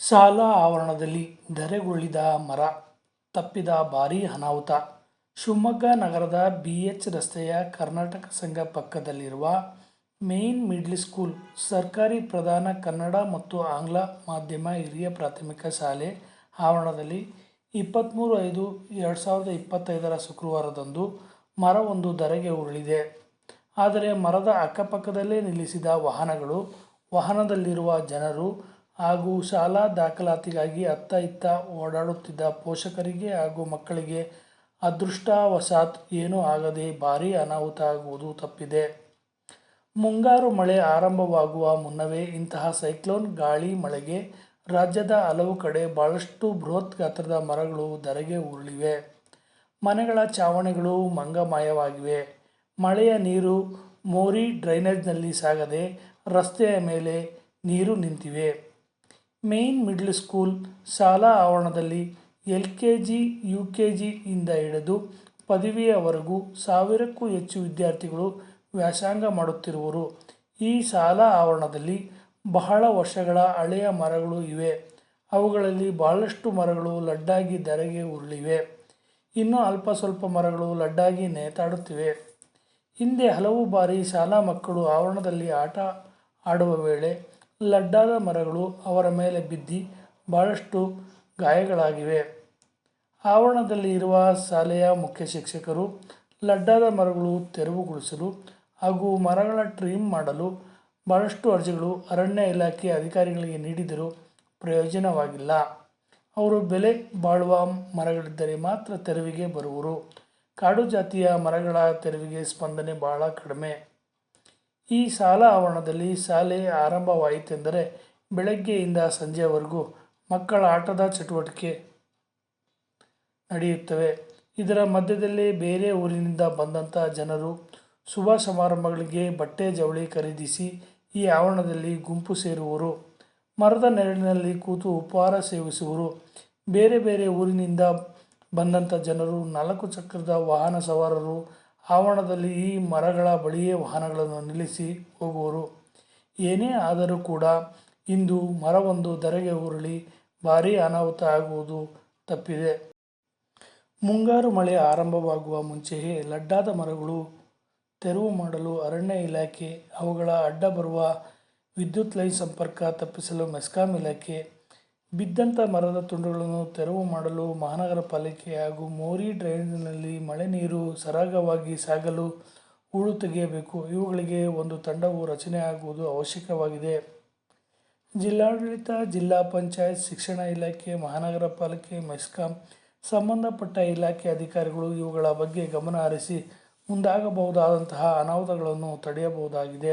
ಶಾಲಾ ಆವರಣದಲ್ಲಿ ಧರೆಗುರುಳಿದ ಮರ, ತಪ್ಪಿದ ಭಾರೀ ಅನಾಹುತ. ಶಿವಮೊಗ್ಗ ನಗರದ ಬಿ ಎಚ್ ರಸ್ತೆಯ ಕರ್ನಾಟಕ ಸಂಘ ಪಕ್ಕದಲ್ಲಿರುವ ಮೇನ್ ಮಿಡ್ಲ್ ಸ್ಕೂಲ್, ಸರ್ಕಾರಿ ಪ್ರಧಾನ ಕನ್ನಡ ಮತ್ತು ಆಂಗ್ಲ ಮಾಧ್ಯಮ ಹಿರಿಯ ಪ್ರಾಥಮಿಕ ಶಾಲೆ ಆವರಣದಲ್ಲಿ ಇಪ್ಪತ್ತ್ಮೂರು ಐದು ಎರಡು ಸಾವಿರದ ಇಪ್ಪತ್ತೈದರ ಶುಕ್ರವಾರದಂದು ಮರವೊಂದು ಧರೆಗೆ ಉರುಳಿದೆ. ಆದರೆ ಮರದ ಅಕ್ಕಪಕ್ಕದಲ್ಲೇ ನಿಲ್ಲಿಸಿದ ವಾಹನಗಳು ವಾಹನದಲ್ಲಿರುವ ಜನರು ಹಾಗೂ ಶಾಲಾ ದಾಖಲಾತಿಗಾಗಿ ಅತ್ತ ಇತ್ತ ಓಡಾಡುತ್ತಿದ್ದ ಪೋಷಕರಿಗೆ ಹಾಗೂ ಮಕ್ಕಳಿಗೆ ಅದೃಷ್ಟವಶಾತ್ ಏನೂ ಆಗದೆ ಭಾರೀ ಅನಾಹುತ ಆಗುವುದು ತಪ್ಪಿದೆ. ಮುಂಗಾರು ಮಳೆ ಆರಂಭವಾಗುವ ಮುನ್ನವೇ ಇಂತಹ ಸೈಕ್ಲೋನ್ ಗಾಳಿ ಮಳೆಗೆ ರಾಜ್ಯದ ಹಲವು ಕಡೆ ಭಾಳಷ್ಟು ಬೃಹತ್ ಗಾತ್ರದ ಮರಗಳು ಧರೆಗೆ ಉರುಳಿವೆ. ಮನೆಗಳ ಛಾವಣಿಗಳು ಮಂಗಮಯವಾಗಿವೆ. ಮಳೆಯ ನೀರು ಮೋರಿ ಡ್ರೈನೇಜ್ನಲ್ಲಿ ಸಾಗದೆ ರಸ್ತೆಯ ಮೇಲೆ ನೀರು ನಿಂತಿವೆ. ಮೇನ್ ಮಿಡ್ಲ್ ಸ್ಕೂಲ್ ಶಾಲಾ ಆವರಣದಲ್ಲಿ L K G, U K ಜಿಯಿಂದ ಹಿಡಿದು ಪದವಿಯವರೆಗೂ ಸಾವಿರಕ್ಕೂ ಹೆಚ್ಚು ವಿದ್ಯಾರ್ಥಿಗಳು ವ್ಯಾಸಂಗ ಮಾಡುತ್ತಿರುವರು. ಈ ಶಾಲಾ ಆವರಣದಲ್ಲಿ ಬಹಳ ವರ್ಷಗಳ ಹಳೆಯ ಮರಗಳು ಇವೆ. ಅವುಗಳಲ್ಲಿ ಬಹಳಷ್ಟು ಮರಗಳು ಲಡ್ಡಾಗಿ ಧರೆಗೆ ಉರುಳಿವೆ. ಇನ್ನೂ ಅಲ್ಪ ಸ್ವಲ್ಪ ಮರಗಳು ಲಡ್ಡಾಗಿ ನೇತಾಡುತ್ತಿವೆ. ಹಿಂದೆ ಹಲವು ಬಾರಿ ಶಾಲಾ ಮಕ್ಕಳು ಆವರಣದಲ್ಲಿ ಆಟ ಆಡುವ ವೇಳೆ ಲಡ್ಡಾದ ಮರಗಳು ಅವರ ಮೇಲೆ ಬಿದ್ದು ಭಾಳಷ್ಟು ಗಾಯಗಳಾಗಿವೆ. ಆವರಣದಲ್ಲಿ ಇರುವ ಶಾಲೆಯ ಮುಖ್ಯ ಶಿಕ್ಷಕರು ಲಡ್ಡಾದ ಮರಗಳು ತೆರವುಗೊಳಿಸಲು ಹಾಗೂ ಮರಗಳ ಟ್ರಿಮ್ ಮಾಡಲು ಭಾಳಷ್ಟು ಅರ್ಜಿಗಳು ಅರಣ್ಯ ಇಲಾಖೆ ಅಧಿಕಾರಿಗಳಿಗೆ ನೀಡಿದರೂ ಪ್ರಯೋಜನವಾಗಿಲ್ಲ. ಅವರು ಬೆಲೆ ಬಾಳುವ ಮರಗಳಿದ್ದರೆ ಮಾತ್ರ ತೆರವಿಗೆ ಬರುವರು. ಕಾಡು ಜಾತಿಯ ಮರಗಳ ತೆರವಿಗೆ ಸ್ಪಂದನೆ ಬಹಳ ಕಡಿಮೆ. ಈ ಶಾಲಾ ಆವರಣದಲ್ಲಿ ಶಾಲೆ ಆರಂಭವಾಯಿತೆಂದರೆ ಬೆಳಗ್ಗೆಯಿಂದ ಸಂಜೆವರೆಗೂ ಮಕ್ಕಳ ಆಟದ ಚಟುವಟಿಕೆ ನಡೆಯುತ್ತವೆ. ಇದರ ಮಧ್ಯದಲ್ಲಿ ಬೇರೆ ಊರಿನಿಂದ ಬಂದಂಥ ಜನರು ಶುಭ ಸಮಾರಂಭಗಳಿಗೆ ಬಟ್ಟೆ ಜವಳಿ ಖರೀದಿಸಿ ಈ ಆವರಣದಲ್ಲಿ ಗುಂಪು ಸೇರುವರು. ಮರದ ನೆರಳಿನಲ್ಲಿ ಕೂತು ಉಪಹಾರ ಸೇವಿಸುವರು. ಬೇರೆ ಬೇರೆ ಊರಿನಿಂದ ಬಂದಂಥ ಜನರು ನಾಲ್ಕು ಚಕ್ರದ ವಾಹನ ಸವಾರರು ಆವರಣದಲ್ಲಿ ಈ ಮರಗಳ ಬಳಿಯೇ ವಾಹನಗಳನ್ನು ನಿಲ್ಲಿಸಿ ಹೋಗುವರು. ಏನೇ ಆದರೂ ಕೂಡ ಇಂದು ಮರವೊಂದು ಧರೆಗೆ ಉರುಳಿ ಭಾರೀ ಅನಾಹುತ ಆಗುವುದು ತಪ್ಪಿದೆ. ಮುಂಗಾರು ಮಳೆ ಆರಂಭವಾಗುವ ಮುಂಚೆಯೇ ಲಡ್ಡಾದ ಮರಗಳು ತೆರವು ಮಾಡಲು ಅರಣ್ಯ ಇಲಾಖೆ ಅವುಗಳ ಅಡ್ಡ ಬರುವ ವಿದ್ಯುತ್ ಲೈನ್ ಸಂಪರ್ಕ ತಪ್ಪಿಸಲು ಮೆಸ್ಕಾಂ ಇಲಾಖೆ ಬಿದ್ದಂಥ ಮರದ ತುಂಡುಗಳನ್ನು ತೆರವು ಮಾಡಲು ಮಹಾನಗರ ಪಾಲಿಕೆ ಹಾಗೂ ಮೋರಿ ಡ್ರೈನ್ನಲ್ಲಿ ಮಳೆ ನೀರು ಸರಾಗವಾಗಿ ಸಾಗಲು ಹೂಳು ತೆಗೆಯಬೇಕು. ಇವುಗಳಿಗೆ ಒಂದು ತಂಡವು ರಚನೆ ಆಗುವುದು ಅವಶ್ಯಕವಾಗಿದೆ. ಜಿಲ್ಲಾಡಳಿತ, ಜಿಲ್ಲಾ ಪಂಚಾಯತ್, ಶಿಕ್ಷಣ ಇಲಾಖೆ, ಮಹಾನಗರ ಪಾಲಿಕೆ, ಮೆಸ್ಕಾಂ ಸಂಬಂಧಪಟ್ಟ ಇಲಾಖೆ ಅಧಿಕಾರಿಗಳು ಇವುಗಳ ಬಗ್ಗೆ ಗಮನ ಹರಿಸಿ ಮುಂದಾಗಬಹುದಾದಂತಹ ಅನಾಹುತಗಳನ್ನು ತಡೆಯಬಹುದಾಗಿದೆ.